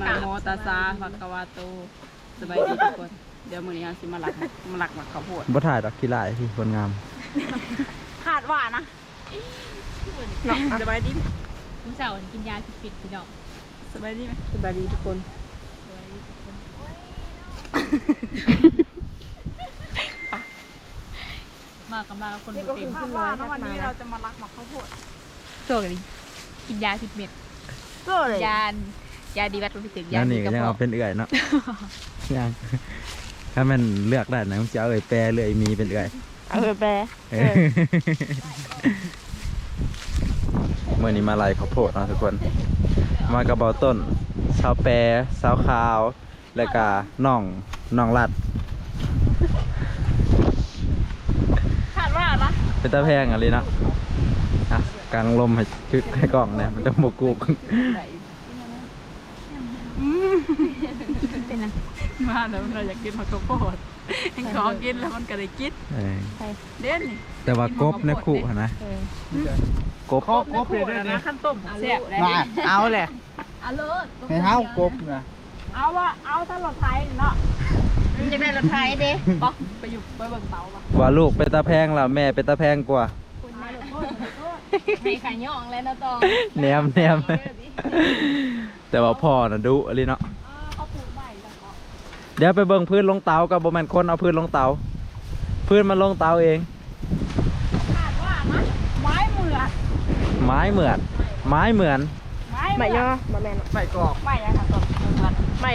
นะโมตัสสะภะคะวะโตสบายดีทุกคน เดี๋ยวมื้อนี้เราสิมาหลักมาหลักหมักข้าวโพดบ่ถ่ายดอกกีฬาพี่คนงามขาดว่านะเนาะสบายดีไหมมื้อเสาร์กินยาผิดๆพี่น้องสบายดีไหมสบายดีทุกคนมากับมากับคนนี่บ่ก็เต็คือมขึ้นว่าวันนี้เราจะมาหลักหมักข้าวโพดโซกันกินยาผิดเม็ดก็เลยยา ยาดีวัดลงไปถึงยานั่นดีนี่ก็กระยังเพาะเอาเป็นเอื่อยเนาะ ยังถ้ามันเลือกได้นะผมจะเอาเอื่อยแปรเลื่อยมีเป็นเอื่อยเอาไปแปรเออเมื่อนี้มาไล่ข้าวโพดเนาะทุกคน มากระเบาต้นสาวแปรสาวขาว แล้วก็น่องน่องลัด ขาดว่านะเป็นตาแพงอะไรเนาะอะกลางลมให้ชึกให้กล้องเนี่ยมันจะบกุกเป็นนัง มาแล้วเราอยากกินหมักข้าวโพดเห็นของกินแล้วมันก็ได้กินเออเด่นนี่แต่ว่ากบนะคู่หั่นนะเออกบครบเลยนะขั้นต้มแซ่บได้มาเอาแหละอะเลิศให้เท้ากบนะเอาว่าเอาถ้ารถไทยเนาะมันจะได้รถไทยเด้ปะไปอยู่ไปเบิ่งเตาปะว่าลูกเป็นตาแพงแล้วแม่เป็นตาแพงกว่าให้ขายย่องแล้วนะตองแนมแนมแต่ว่าพ่อน่ะดุอะไรเนาะ เดี๋ยวไปเบิ่งพื้นลงเตากับบ่แม่นคนเอาพื้นลงเตา พื้นมันลงเตาเอง ขาดว่านะไม้เหมือดไม้เหมือนไม้เหมือน ไม้ไม่ย่อมาแม่นไม่กรอกไม่อะค่ะต้นไม่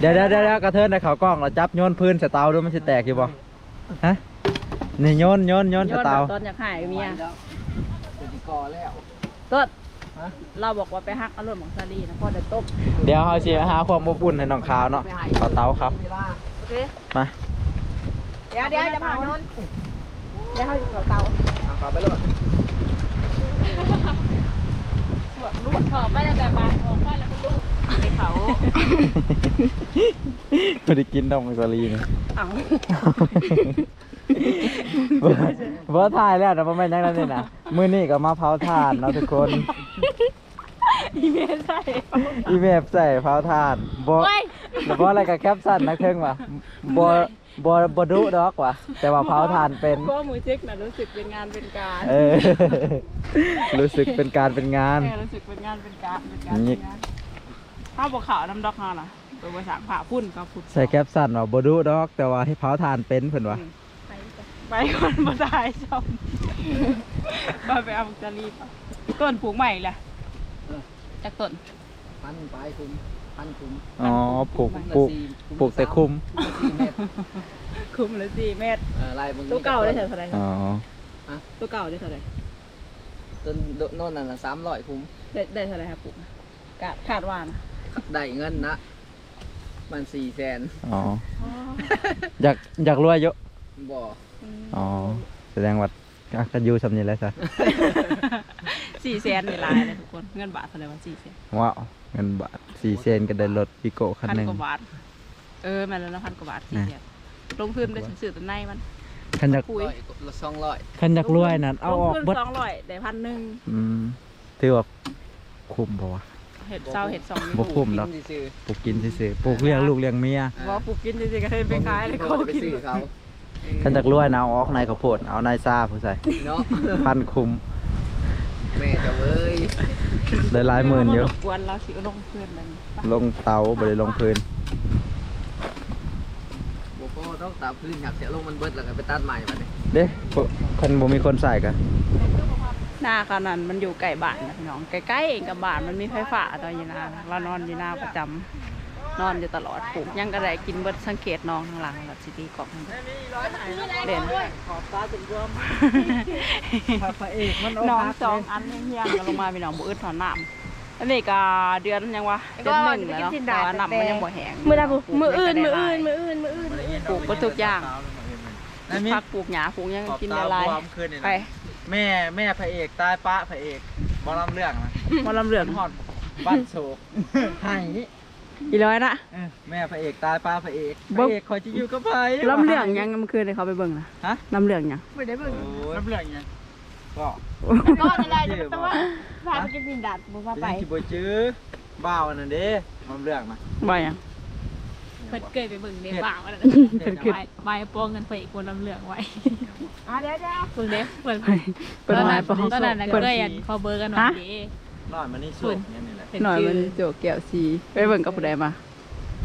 เดี๋ยวเดี๋ยวเดี๋ยวกระเทินในเขากล้องเราจับโยนพื้นใส่เตาดูมันสิแตกอยู่บ่ฮะนี่โยนโยนโยนใส่เตาต้นอยากหายเมียเป็นกอแล้วต้น เราบอกว่าไปฮักอารมณ์ของซาลีนะพ่อเดี๋ยวต้มเดี๋ยวเขาสิหาความอบอุ่นให้น้องขาวเนาะเอาเตาครับเวลาโอเคมาเดี๋ยวเดี๋ยวจะพาโนนเดี๋ยวเขาอยู่กับเตาเอากลับไปเลยขอไปแล้วแต่บ้านออกไปแล้วคุณลูกไปเขาไม่ได้กินดอกมังสลีนี่เอาบ่ถ่ายแล้วนะบ่แม่นยังนั่นนี่นะ มื้อนี้ก็มาเผาถ่านเนาะทุกคน อีเมลใส่อีเมฟใส่เผาถ่านบ่แล้วบ่อะไรกับแคปชั่นนักเทิงว่ะบ่บ่บ่ดุดอกว่ะแต่ว่าเผาถ่านเป็นก็มือเจ๊กนะรู้สึกเป็นงานเป็นการเออ รู้สึกเป็นการเป็นงานแม่รู้สึกเป็นงานเป็นการเป็นการนี่เป็นงานข้าวบวขาวน้ำดอกฮาล่ะตัวภาษาผ่าพุ่นกับพุ่นใส่แคปชั่นว่าบ่ดุดอก แต่ว่าให้เผาถ่านเป็นเพิ่นว่าไปคนมาตายชมไปไปเอาบุกจารีปะต้นปลูกใหม่แหละ จากต้นพันปลายคุมพันคุมอ๋อปลูกปลูกปลูกแต่คุมสี่เมตรคุมละสี่เมตรเออลายมึงตัวเก่าได้เท่าไหร่อ๋อตัวเก่าได้เท่าไหร่ต้นโน่นนั่นละสามร้อยคุมได้ได้เท่าไหร่ครับปลูกกาดคาดว่านะได้เงินนะมันสี่แสนอ๋ออยากอยากรวยเยอะบ่อ๋อแสดงว่า อะก็อยู่สำนี้แหล้วซะสี่แสนในลายเลยทุกคนเงินบาทเท่าไหร่วะสี่แสนว้าวเงินบาท4เซนก็ได้รถพิโกคันพันหนึงกว่าบาทเออแม่นแล้วนะพันกว่าบาทสี่แสนลงทุนได้สื่อตัวในมันคันอยากคุยร้อยละสองร้อยคันอยากรวยนั่นเอาออกลงทุนเบิดสองร้อยได้พันหนึ่งอืมถือว่าคุ้มบ่วะ เห็ดเศร้าเห็ดสองบ่คุ้ม ดอกกินซื่อปลูกกินซื่อๆปลูกเลี้ยงลูกเลี้ยงเมีย ว่าปลูกกินจริงๆก็ให้ไปขายเลยๆเขาบ่ได้ไปกินซื้อเขา คันอยากรวยนะเอาออกในข้าวโพดเอาในซ่าผู้ใส่เนาะพันคุ้มแม่จะเว้ยได้หลายหมื่นอยู่กวนเราสิเอาลงเพื่อนมันลงเตาบ่ได้ลงพื้นบ่พอต้องตาพื้นอยากเสียลงมันเบิดแล้วก็ไปตัดใหม่มาเนี่ยเด้คันบ่มีคนใส่กันหน้าขนาดมันอยู่ใกล้บ้านนะพี่น้องใกล้ๆเองกับบ้านมันมีไฟฟ้าตอนยีนาเรานอนยีนาประจำ นอนอยู่ตลอดปลูกหยังก็ได้กินเบิดสังเกตน้องข้างหลังแบบสิตีกล่องให้เบิดเด่นขอบฟ้าเป็นรวมพระเอกมันน้องสองอันเฮี้ยงๆกันลงมาพี่น้องบ่อึดถอนน้ำอันนี้ก็เดือนยังวะเดือนหนึ่งแล้วเนาะแต่ว่าน้ำมันยังบ่แห้งมือใดบุมืออื่นมืออื่นมืออื่นมืออื่นปลูกก็ทุกอย่างนั่นมีผักปลูกหญ้าปลูกหยังกินได้หลายคืนนี่ไปแม่แม่พระเอกตายปะพระเอกบ่ลำเรื่องนะมาลำเหลืองฮอดบ้านโศกให้ อีร้อยนะ เออแม่พระเอกตายปะพระเอกพเบิ่ระงเอกคอยจะอยู่กับไผลำเหลืองยังเมื่อคืนเลยเขาไปเบิ่งนะฮะลำเหลืองยังไม่ได้เบิ่งลำเรื่องยังก็ก็อะไรแต่ว่าพาไปกินดินดาดบ่ว่าไปไปที่บ่จื้อบ้าวนั่นเด้มันเรื่องนะบ่อยอะเพิ่นเคยไปเบิ่งในบ้างว่าเพิ่นขึ้นใบโป้งเงินไปอีกคนลำเหลืองไว้อะเดี๋ยวเดี๋ยวเพิ่งเด้เพิ่นเปิดตอนไม้นั้นประห้องตอนนั้นน่ะก็เลยอันขอเบอร์กันหน่อยดิ นอนมันนี่สุดเนี่ยนี่แหละเห็นหน่อยชื่มันอโจกแก้วสีไปเบิ่งกับผู้ใดมา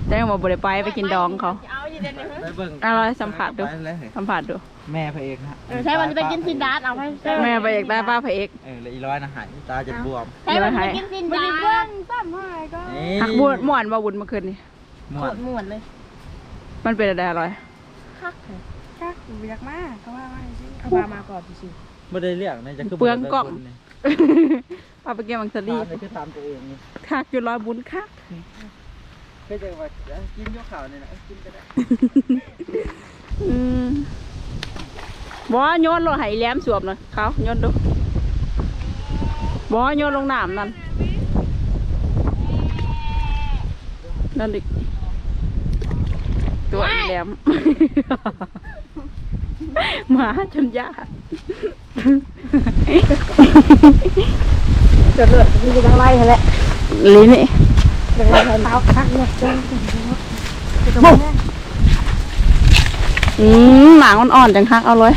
แจ้งมาบ่ได้ไปไปกินดองเขาเอาอยู่เดี๋ยวนี้ไปเบิ่งเอาเราสัมผัสดูไปเลยสัมผัสดู แม่พระเอกนะเออใช่มันจะไปกินซินดาร์ดเอาให้ใช่แม่ไปเอกได้ป้าพระเอกเออแล้วอีร้อยนะหายตาจะบวมใช่มันจะไปกินซินดาร์ดเพื่อนซ้ำให้ก็นี่หักบุญม่วนบ่บุญเมื่อคืนนี้ม่โควนตรม่วนเลย มันเป็นอะไรอร่อยคักเลยคักอยากมากเขาว่าว่าจริงเขาพามาก่อนสิไม่ได้เรื่องนะจะคือเปลืองกล่อง บ่ได้ป้าไปเกี่ยวมังสเบิ่ลีงคนนี่ถามเลยคือถามตัวเองนี่คักอยู่ร้อยบุญคักเคยเจอว่าเอ้ยกินยกข่าวนี่นะเอ้ยกินก็ได้อืมบ่โยนลงไหแหลมสวมนะเขาโยนดูบ่โยนลงน้ำนั่นนั่นดิตัวอีแหลม หมาจนยาก จะเลือดมีจะไล่แหละลิ้นนี่จะไล่เท้าคักเนี่ยจังอืมหนังมันอ่อนจังคักเอาเลย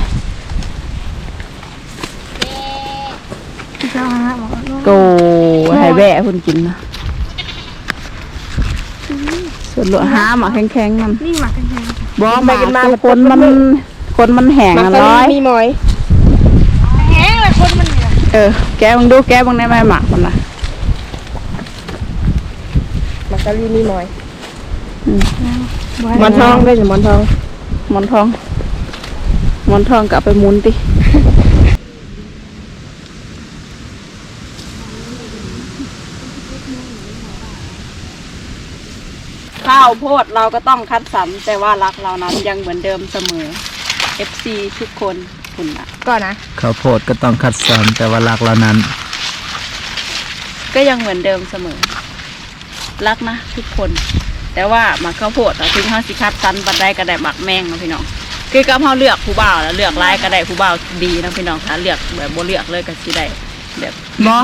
เจ้าฮะหมอโกให้แบะคุณกินนะส่วนเหลือห้าหมาแข็งๆนั่นนี่หมักกันแทงบ่หมาตัวคนมันคนมันแห้งอะร้อยมีหมอยแห้งเลยคนมัน เนี่ยเออ แกมึงดูแกมึงได้ไหมหมักมันนะมักกะลีมีหมอยอืมหมอนทองได้หรือหมอนทองหมอนทองหมอนทองกลับไปหมุนติข้าวโพดเราก็ต้องคัดสรรแต่ว่ารักเรานั้นยังเหมือนเดิมเสมอ FC ทุกคน คุณนะก่อนนะ ข้าวโพดก็ต้องคัดสรรแต่ว่ารักเรานั้น ก็ยังเหมือนเดิมเสมอ รักนะทุกคน แต่ว่าหมักข้าวโพดอะถึงเฮาสิคัดสันบันไดก็ได้หมักแมงนะพี่น้องคือกับเฮาเลือกผู้บ่าวแล้วเลือกลายก็ได้ผู้บ่าวดีนะพี่น้องถ้าเลือกแบบบ่เลือกเลยก็สิได้แบบบอ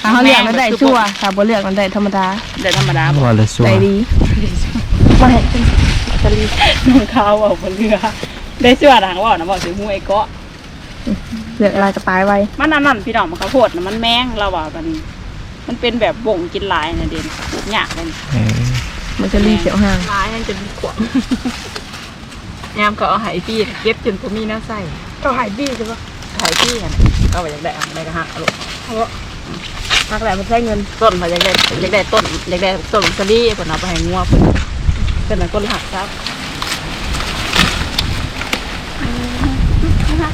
เขาเลือกมันได้ชั่วถ้าบ่เลือกมันได้ธรรมดาได้ธรรมดาบ่ว่าเลยชัวได้ดีไม่น้องเขาเอาบ่เลือกได้เสื้อทางว่านะบอกถึงห้วยเกาะ เลือกลายกระปายไว้มันอันนั้นพี่น้องมันข้าวโพดน่ะมันแมงเราว่ากัน มันเป็นแบบบ่งกินหลายนะเด่นปลูกยากเลยเออมันจะรีเขียวห่างลายนั่นจะมีขวางยามก็เอาไหปีเก็บจนผมมีน้าใส่เขาหายบี้ใช่ปะไหปีกันก็ไปอยากได้เอาได้ก็หักเอาลูกพักแหละมันใช้เงินต้นเขาอยากได้อยากได้ต้นอยากได้ต้นสลีเพิ่นเอาไปให้งัวเพิ่นเพิ่นน่ะก็หักครับ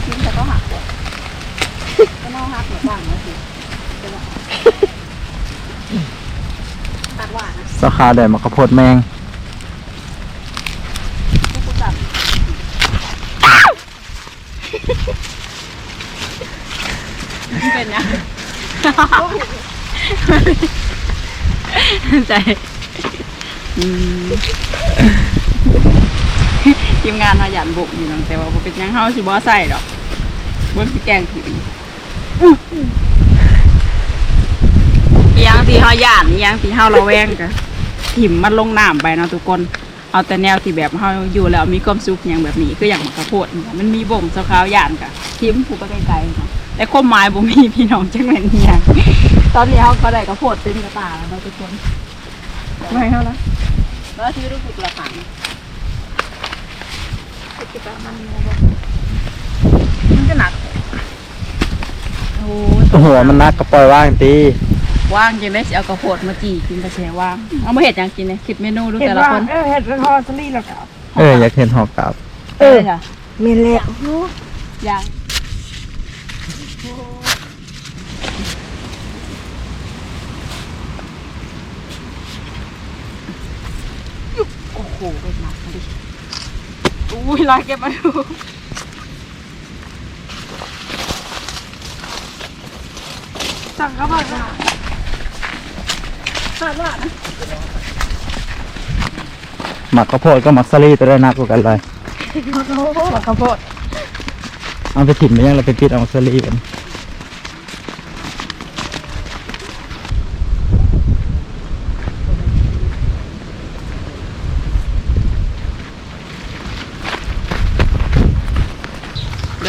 หักจริงแต่ก็หักก็นอหักเหมือนบ้างนะสิตัดหวานนะสาขาได้มาข้าวโพดแมงทุกคนตัดเป็นยังใจ อืม ทีมงานเราหยันบุกอยู่นังแต่ว่าบ่เป็นหยังเฮาสิบ่ใส่ดอกบ่สิแกล้งถืออีหยังที่เฮาย่านอีหยังที่เฮาระแวงก็ถิ่มมันลงน้ำไปเนาะทุกคน เอาแต่แนวที่แบบเฮาอยู่แล้วมีความสุขอย่างแบบนี้คืออย่างมะกระโพดนี่มันมีบ่งสะขาวหยานกะทิมผูกไปไกลๆเนาะแต่ความหมายบ่มีพี่น้องจังแม่นอีหยังตอนนี้เฮาก็ได้กระโพดเต็มกระตาแล้วเนาะทุกคนไม่เท่าละ แล้วที่รู้สึกละขัง มันจะหนัก โอ้หัวมันนักก็ปล่อยว่างตีว่างจังได้สิเอากระโพดมาจีกินกระแชว่าง เอามาเฮ็ดหยังกินเนี่ยคิดเมนูดูเห็นแต่ละว่าคน เออเห็ดกระทอสลีแล้วกับเอออยากเห็นหอกกลับเออจ้ะเมนแล้วยังโอ้โหเป็นหนักมาดิ อุ้ยลอยเก็บมาดูสั่งเขาบอกว่าคาดว่านะหมักข้าวโพดก็หมักสลีตัวได้นักกว่ากันเลยหมักข้าวโพด เอาไปถิ่มไปยังเราไปปิดเอาหมักสลีกัน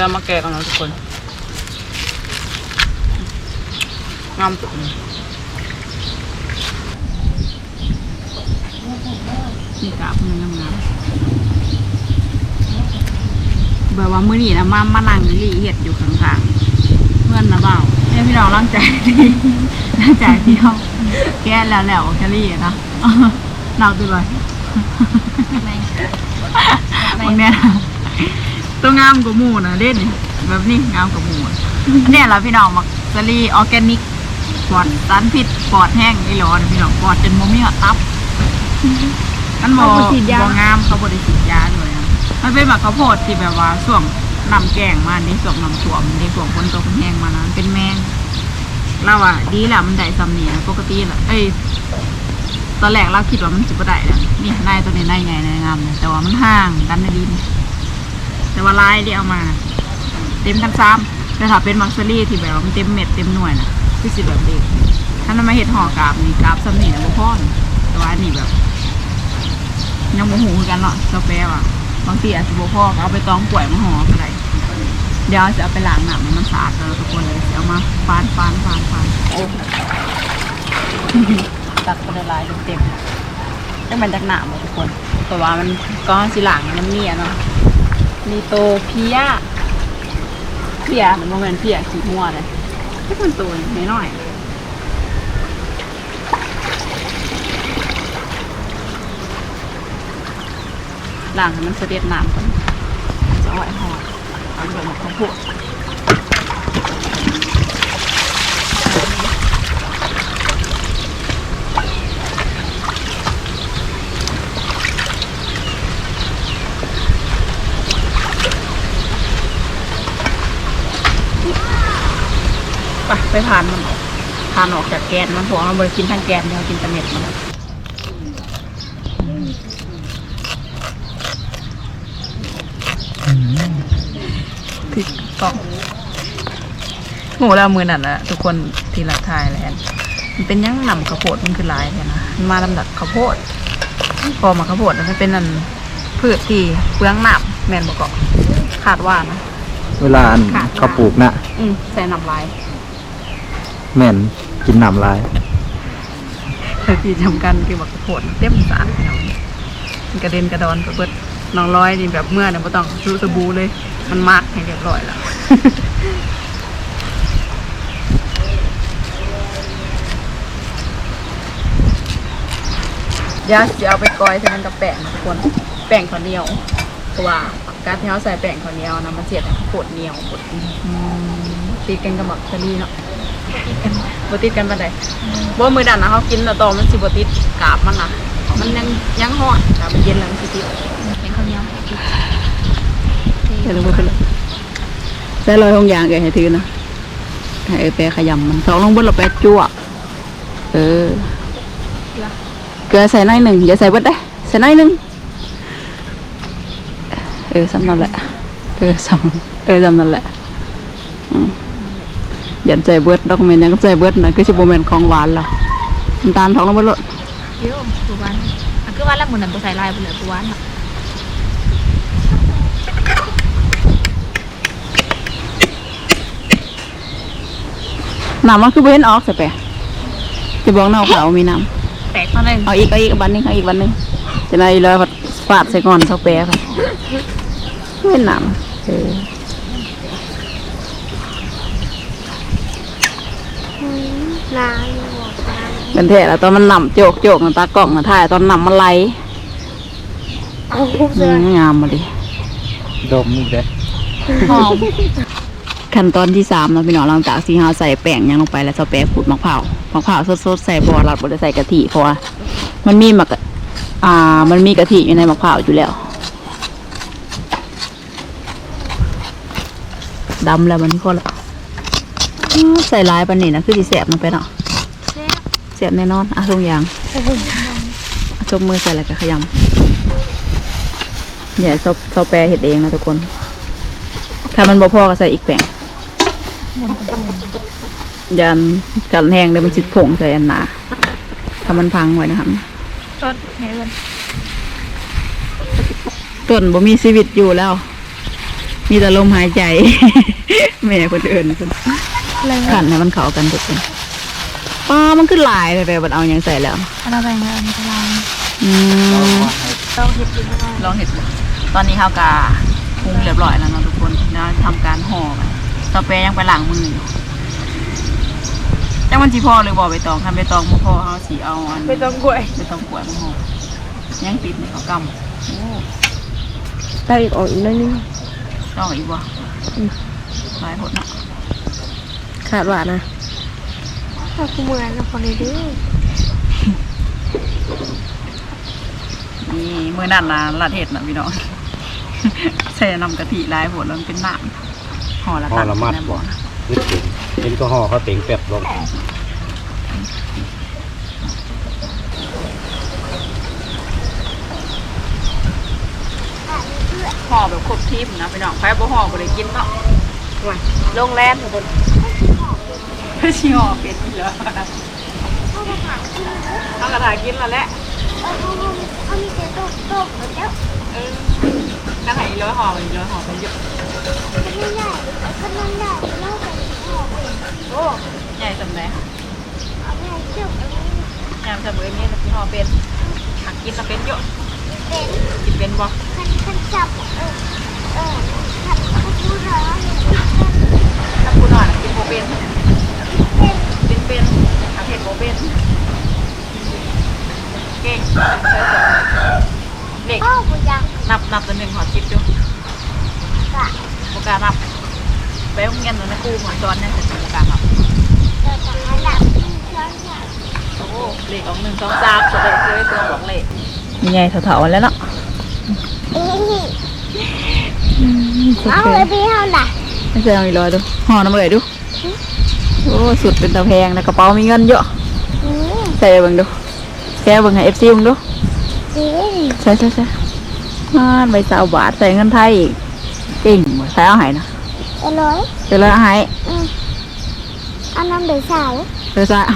เรามาแกะกันเนาะทุกคนงามสุดนี่กาบมันงามงามๆแบบว่ามื้อนี้นะมามานั่งรีเฮ็ดอยู่ข้างๆเพื่อนนะเปล่าเนี่ยพี่น้องร่างใจดีร่างใจที่เขาแก้แล้วแล้วแคลี่นะหนักตัวเลยมึงเนี่ย ตัวงามกว่าหมูนะเด่นแบบนี้งามกว่าหมูอะเนี่ยเราพี่น้องมักซารีออร์แกนิกปลอดสารพิษปลอดแห้งอีหลอนพี่น้องปลอดจนโมมีหัวตับมันโมเขาบ่ฉีดยา บ่งามเขาบริสีดยาเลยนะมันเป็นแบบข้าวโพดที่แบบว่าส่วงนำแกงมาในส่วงนำถ่วมในส่วงฝนตกแห้งมานะมันเป็นแมงเราอะดีแหละมันได้ซ้ำนี่นะปกติแหละเอ้ย ตอนแรกเราคิดว่ามันจะบ่ได้แล้วนี่นายตัวนี้นายไงนายงามเนี่ยแต่ว่ามันห่างกันในดิน แต่ว่าลายที่เอามา เต็มกันซ้ำแต่ถ้าเป็นมักซารี่ที่แบบว่ามันเต็มเม็ดเต็มหน่วยนะคือสิแบบเด็กถ้ามันมาเห็ดห่อกราบนี่กราบซ้ำนี่นะบ่พอนแต่ว่าอันนี่แบบ ยังโมโหคือกันเนาะกาแฟว่ะบางทีอาจจะบ่พอก็เอาไปต้องป่วยมาห่อก็ได้เดี๋ยวจะเอาไปล้างน้ำให้มันสะอาดแล้วทุกคนเลยจะเอามาฟานฟานฟานฟานตักไปละลายเต็มๆจังมันจากหนามทุกคน แต่ว่ามันก็สิหลังมันเมียเนาะ มีโตเพียเพียมันโมเมนเพียขี้มัวเลยที่มันตัวน้อยน้อยหลังมันเสด็จน้ำก่อนจะอ่อยห่อเอาไปหมกข้าวโพด ไปไปผ่านมันออกผ่านออกจากแกนมันเพราะว่าเราบริกินทั้งแกนเดียวกินแต่เม็ดมันถึกกล่องหมูเรามือนั่นแหละทุกคนทีละทายแหล้วมันเป็นยังหนำข้าวโพดมันคือหลายเนี่ยนะมันมาลำดับข้าวโพดพอมาข้าวโพดแล้วมันเป็นนั่นพืชที่เปลืองหนับแมนบอกเกาะขาดว่านะเวลาอันค่ะเขาปลูกนะอืมใส่น้ำลาย แม่นกินน้ำลายแต่ที่จำกันคือบักกระโผดเต็มสารเนาะมันกระเด็นกระดอนกระเบิดน้องร้อยนี่แบบเมื่อเนี่ยไม่ต้องซื้อสบู่เลย มันมากให้เรียบร้อยแล้วเดี๋ยวจะเอาไปกอยใส่มันกับแป้งนะทุกคนแป้งข้าวเหนียวเพราะว่าการที่เขาใส่แป้งข้าวเหนียวนะมันเสียดข้าวโพดเหนียวโพดตีกันกับบักชะลีเนาะ บ่ติดกันปานใดบ่มือดันนะเขากินแล้วตอมันสิบ่ติดกาบมันนะมันยังยังฮ้อนกาบมันเย็นแล้วมันสิติดเป็นข้าวเหนียวเดี๋ยวลงไปเป็นใส่ลอยหงยางแกให้ถือนะให้เออแปรขยำมันสองลงบนเราแปรจั่วเออเกลือใส่หน้อยหนึ่งอย่าใส่เบิดได้อใส่หน้อยหนึ่งเออสำนั่นแหละเออสำเออสำนั่นแหละอืมอ ย่าใส่เบิดดอกเมนยังใส่เบิดนะคือชิบเมนของหวานล่ะน้ำตาลท้องลงไปโลดเยอะปูวานอะคือว่าแล้วหมูนันปูใส่ลายไปเลยปูวานอะน้ำมันคือเว้นออกใส่ไปจะบอกน้าขาวมีน้แตกตอนนึงำเอาอีกเอาอีกบันหนึงเอาอีกบันหนึงจะได้เลยฟาดใส่ก่อนเสาแปรค่ะเว้นน้ำเออ นาอยู่บอกนาเป็นแท้แล้วตอนมันนำโจกโจกนะตากล้องนะถ่ายตอนนำมันไหลเอาเจอือมงามมาดิดมนี่เด้หอมขั้นตอนที่สามนะพี่น้องหลังจากที่เราใส่แป้งยังลงไปแล้วเสาแปรขูดมะพร้าวมะพร้าวสดๆใส่บอรัดบไดใส่กะทิเพราะว่ามันมีมะกะอ่า มันมีกะทิอยู่ในมะพร้าวอยู่แล้วดำแล้วมันนี่ก็ละอ้าว ใส่ลายปันนี่นะคือสีแสบลงไปเนาะแซ่บเสียบแน่นอนอะทุกอย่างชมมือใส่แล้วก็ขยำอย่าซบซอแปรเห็ดเองนะทุกคน ถ้ามันบ่พอก็ใส่อีกแป้งยันกันแห้งเลยมันสิผงใส่อันหนาถ้ามันพังไว้นะครับต้นเฮ้ยต้นบ่มีชีวิตอยู่แล้ว มีแต่ลมหายใจ แม่คนอื่นคน ขันให้มันเข้ากันทุกคนป้ามันขึ้นหลายไปแบบเอาหยังใส่แล้วเราแบ่งกันตารางอืมต้องเห็ดกินได้ลองเห็ดดูตอนนี้เขากาปรุงเรียบร้อยแล้วเนาะทุกคนแล้วทำการห่อไปต่อไปยังไปล้างมืออยู่จังมันจีพอเลยบอกไปตองทำไปตองบ่พอเขาสีเอาอันไม่ต้องกล้วยไปตองกล้วยมาห่อยังติดในเขากำโอ้ตาอีกออกอีกนิดนึงต้องอีกบ่หลายผลเนาะ ขาดหวานนะถ้ากูเหมือนนะคนนี้ดินี่มือนั่นนะละเห็ดนะพี่น้องใส่น้ำกะทิหลายผลแล้วมันเป็นหนามห่อละห่อละมัดนะบ่นะนึกถึงเป็นก็ห่อเขาเต็งเป็ดลงห่อแบบครบทิมนะพี่น้องใครบ่ห่อบ่ได้กินเนาะลงแรมทุกคน ไม่ชิห่อเป็ดอีกแล้วเอากระถากินแล้วแหละเออกระถาอีกร้อยห่ออีร้อยห่อเป็นเยอะโอ้ใหญ่สำแหน่งามเสมอนี่นะพี่ห่อเป็นหักกินแล้วเป็นเยอะกินเป็นบ่ถ้าคุณหน่อยนะกินโบเป็น เป็นเป็นหักเห็ดโบเป็นเก่งใช้สองเด็กนับนับตัวหนึ่งขอคิดดูโบกล้านับไปโรงเรียนแล้วนะครูหมอจอนเนี่ยจะโบกล้านับโอ้เลขออกหนึ่งสองสามสุดเลยคือตัวบอกเลขยังไงเถาๆแล้วเนาะเอาเลยพี่เท่าไหร่ไม่ใช่เอาอีกร้อยดูห่อน้ำเลยดู โอ้สุดเป็นตะแพงนะกระเป๋ามีเงินเยอะใส่เบิ่งดูแกเบิ่งให้เอฟซีมึงดูจริงใช่ใช่ใช่มาใบสาวบาทใส่เงินไทยอีกเก่งว่ะใส่เอาใหายนะอร่อยเดี๋ยวเราเอาใหายเอาน้ำเดือดใส่เดี๋ยวใส่เอา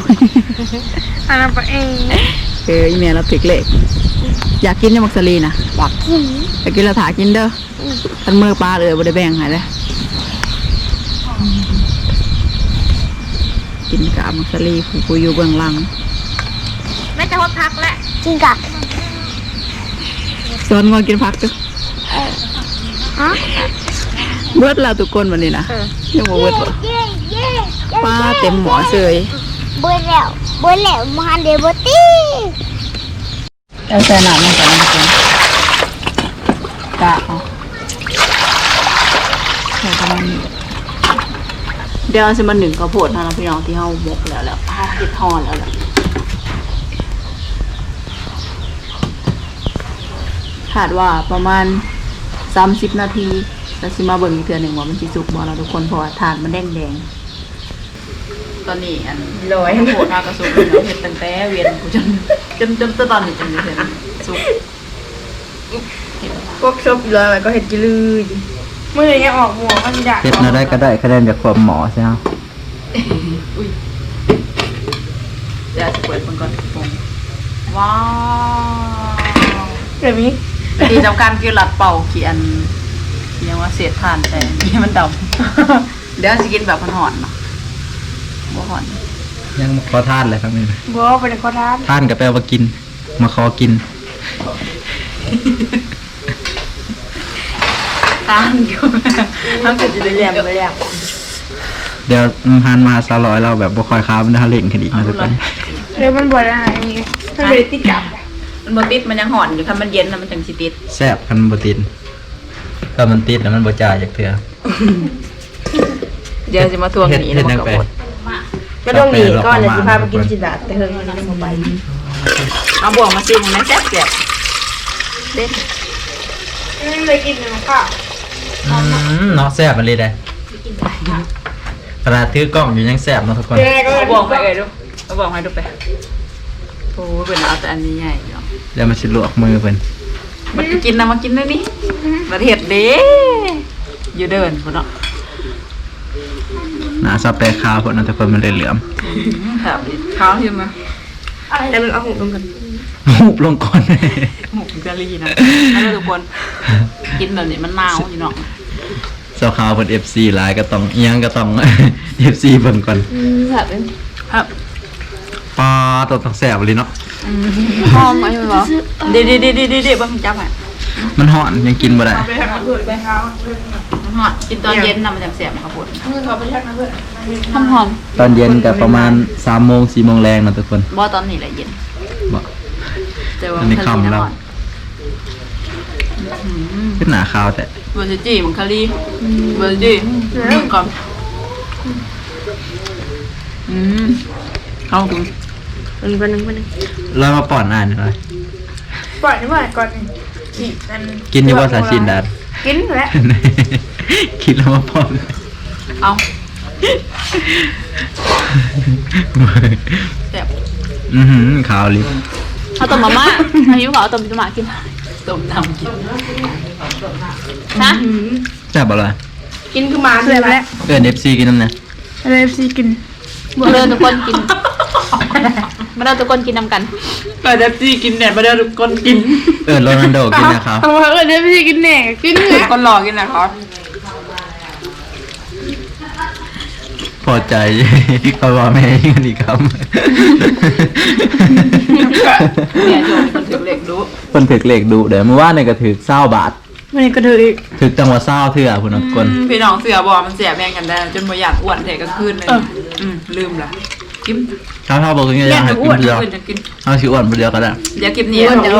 อันนั้นไปเองเอออีเมลเราถึกเลขอยากกินยังมักสลีนะอยากกินอยากกินเราถากินเด้ออทันมือปลาเลยบ่ได้แบ่งใหายเลย นกับมักสลีผู้ผู้อยู่เบื้องหลังไม่จะพดพักแหละจริงกะสอนงอนกินผักจ้ะฮะเบิดแล้วทุกคนวันนี้นะยังบ่เบิดบ่เย้เย้ปลาเต็มหมอเสยเบื่อแล้วเบื่อแล้วมาเดี๋ยวบตี้เอาใส่น้ำมันก่อนนะทุกคนกะเอาใส่ประมาณนี้ เดี๋ยวจะมาหนึ่งข้าวโพดนะพี่น้องที่เฮาหมกแล้วแล้วเฮาเฮ็ดทอดแล้วแหละคาดว่าประมาณ30นาทีแล้วสิมาเบิ่งอีกเทื่อหนึ่งว่ามันสิสุกบ่แล้วทุกคนเพราะว่าทานมันแดงแดงๆตอนนี้อันลอยโหดมากกระสุนแล้วเฮ็ดตั้งแต่เวียนกูจนจนจนตอนนี้จนเห็นสุกพวกชอบอีร้อยมันก็เห็ดกิลือ มื่อนี้ออกหัวก็จะเฮ็ดนาได้ก็ได้คะแนนจากความหมอใช่ไหมอุ้ยเดี๋ยวจะเปิดมันก่อนปงว้าวแบบนี้ที่สำคัญคือหลัดเป่าเขียนเขียนว่าเศษทานแต่นี่มันดำเดี๋ยวจะกินแบบมันหอนเนาะบ่หอนยังมาขอทานเลยครับนี่บัวเป็นคนร้านทานก็แปลว่ากิน มาขอกิน ตานอยู่ทำเสร็จจะได้แยมไปแล้วเดี๋ยวหันมาซาลอยเราแบบบ่คอยค้ามันได้เล่งคดีนะทุกคนเดี๋ยวมันบัวได้อันนี้มันเป็นติดกับมันบ่ติดมันยังห่อนอยู่ถ้ามันเย็นนะมันจังสิติดแซ่บคันบ่ติดถ้ามันติดแล้วมันบ่จ่ายจากเทื่อเดี๋ยวจะมาทวงหนีเฮ็แล้วมันก็หมดก็ต้องหนีก่อนเดี๋ยวจะพาไปกินจินดาแต่เฮิงมันไม่ไปเอาบ่วงมาซิมนะแซ่บแซ่บเด็ดไม่เลยกินเลยค่ะ เนาะแซ่บมันเลยได้ขนาดถือกล้องอยู่ยังแซ่บเนาะทุกคนเจ๊ก็เอาบ่วงไปเอ้ยดูเอาบ่วงให้ดูไปโอ้ยเป็นเอาแต่อันนี้ใหญ่เนาะเดี๋ยวมันสิลวกมือเพิ่นมันจะกินนะมากินด้วยนี่ประเทศเด้อยู่เดินพุ่นเนาะหน้าซาแปรขาวพุ่นนะทุกคนมันเลยเหลือมครับข้าวใช่ไหมแต่มันเอาหูลงกันหูบลงก่อนหมูกะลีนะนั่นแหละทุกคนกินแบบนี้มันหนาวอยู่เนาะ สาวขาวเพิ่น FC หลายก็ต้องอิหยังก็ต้อง FC เบิ่งก่อนแบบเป็นครับปลาตัวต้องแซ่บเลยเนาะหอมอะไรเหรอเดี๋ยวเดี๋ยวเดี๋ยวเดี๋ยวเดี๋ยวเบิ่งจับอะมันฮ้อนยังกินบ่ได้มันหอมกินตอนเย็นน่ะมันจะแสบนะครับผมหอมหอมตอนเย็นก็ประมาณ3โมง4โมงแรงนะทุกคนบ่ตอนนี้แหละเย็นบ่แต่ว่าอันนี้มัค่ำแล้วหอน ขึ้นหนาขาวแต่เบอร์ซิจี้มันคารีเบอร์ซิจี้มึงก่อนอืมเข้าคุณมันเป็นหนึ่งเป็นหนึ่งแล้วมาป้อนอ่านหน่อยปล่อยนี่ว่าก่อนนี่อีกอันกินอยู่ว่าสาชินดัดกินแล้วคิดแล้วมาป้อนเอาแสบอือหือขาวลิบเอาต้มมาม่าอายุเขาเอาต้มมาม่ากิน ต้มน้ำกินนะแซ่บอะไรกินคือหมาเลยแล้วเอิน FC กินน้ำเนี่ยอะไรซีกินมาเดินทุกคนกินมาเดินทุกคนกินนำกันเปิดเอฟซีกินเนี่ยมาเดินก้นกินเอินโรนัลโดกินนะครับเอาว่าเออเดี๋ยวซีกินแหน่กินเลยก้นหลอกกินนะครับ อใจก็ว่าแม่ยิงกันอีกครับเนี่ยโยมมันถึงเหล็กดูเพิ่นถึกเลขดูเดี๋ยวเมื่อวานเนี่ยก็ถึกเศร้าบาทมันก็ถืออีกถึกจังหวะเศร้าเถื่อพุ่นนะทุกคน พี่น้องเสือบอกมันเสียแบ่งกันได้ จนบ่อยากอ้วนเทก็คืนเลยอืมลืมละ กินถ้าเท่าบอกยังไงอยากให้กินเดียวคืนจะกิน เอาชิอ้วนเดียวก็ได้ เดี๋ยวคลิปนี้เดี๋ยว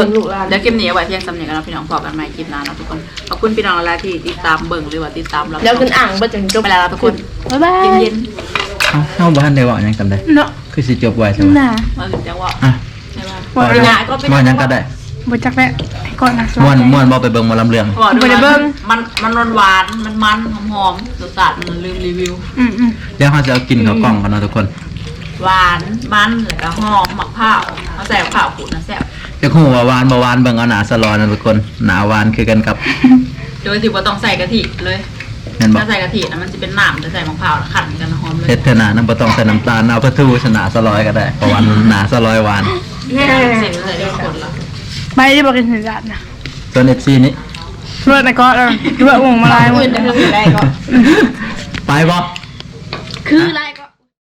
เดี๋ยวคลิปนี้เอาไว้เพียงสำเนียงกันนะพี่น้องพอกันใหม่คลิปหน้านะทุกคน ขอบคุณพี่น้องหลายๆที่ติดตามเบิ่งหรือว่าติดตามเราเดี๋ยวขึ้นอ่างบ่จนจบเวลาเราทุกคนบ๊ายบายเย็นเอาเข้าบ้านได้บอกยังจำได้เนาะคือสิจบไว้ใช่ไหมน่ะๆมาถึงจังหวะอะใช่ไหมว่าปีหน้าก็เป็นม่วนยังก็ได้บ่จักแล้วให้ก่อนนะม่วนม่วนบ่ไปเบิ่งหมาลำเรือง บอกด้วยบ่ได้เบิ่ว่างมันมันหวานๆมันมันหอมๆรสชาติมันลืมรีวิว อืมอืม เดี๋ยวเขาจะเอากินข้าวกล่องกันเนาะทุกคน หวานมันแล้วก็หอมมะพร้าวเอาใส่มะพร้าวขูดนะแซ่บจะคู่ว่าหวานบ่หวานเบิ่งเอาหนาสลอนนะทุกคนหนาหวานคือกันกับ โดยที่ว่าต้องใส่กะทิเลยเห็นบ่ ถ้าใส่กะทินะมันจะเป็นน้ำจะใส่มะพร้าวแล้วขันกันหอมเลยเฮ็ดเถอะหนาน้ำบ่ต้องใส่น้ำตาลเอาปลาทูชนะสลอยก็ได้เพราะว่าหนาสลอยหวานแน่เสร็จเลยทุกคนละไปที่บ่กินสัญญาณนะส่วน FC นี้รวดนะก็เออรวดวงมาลายหมดอื่นจะคืออะไรก็ไปบ่คืออะไร